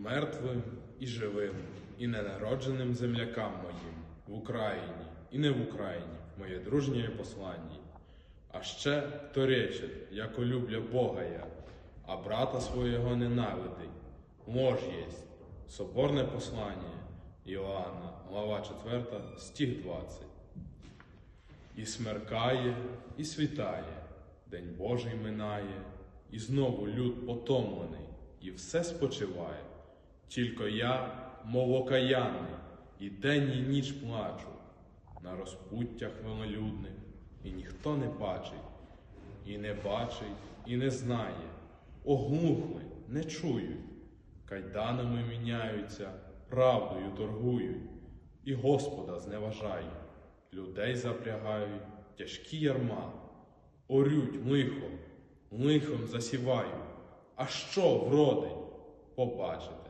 мертвим, і живим, і ненародженим землякам моїм в Україні і не в Україні, моє дружнє послання. А ще хто рече, яко любля Бога я, а брата свого ненавидить. Мож єсть. Соборне послання Іоанна, глава 4, стих 20. І смеркає, і світає, День Божий минає, і знову люд потомлений, і все спочиває. Тільки я, мов окаянний, і день і ніч плачу. На розпуттях велолюдних, і ніхто не бачить, і не бачить, і не знає, оглухли, не чують, кайданами міняються, правдою торгують, і Господа зневажають, людей запрягають, тяжкі ярма, орють лихом, лихом засівають. А що вродить? Побачите,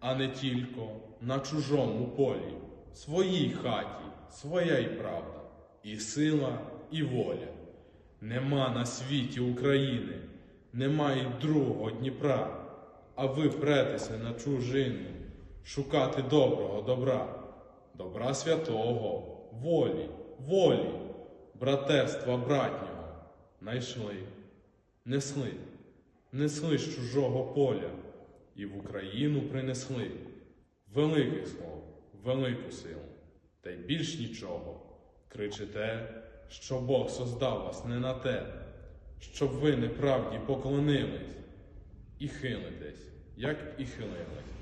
а не тільки на чужому полі, своїй хаті, своя й правда, і сила, і воля. Нема на світі України, нема і другого Дніпра, а ви претеся на чужину, шукати доброго добра, добра святого, волі, волі, братерства братнього, найшли, несли, несли з чужого поля і в Україну принесли великих слов, велику силу, та й більш нічого. Кричите, що Бог создав вас не на те, щоб ви неправді поклонились, і хилитесь, як і хилились,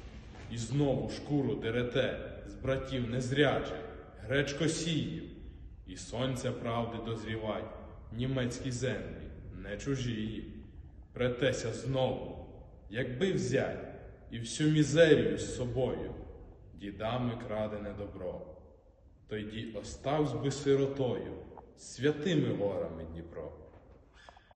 і знову шкуру дерете з братів незрячих, гречкосіїв, і сонця правди дозрівать, німецькі землі, не чужії. Претеся знову, якби взять і всю мізерію з собою, дідами крадене добро. Тоді оставсь би сиротою, святими горами Дніпро.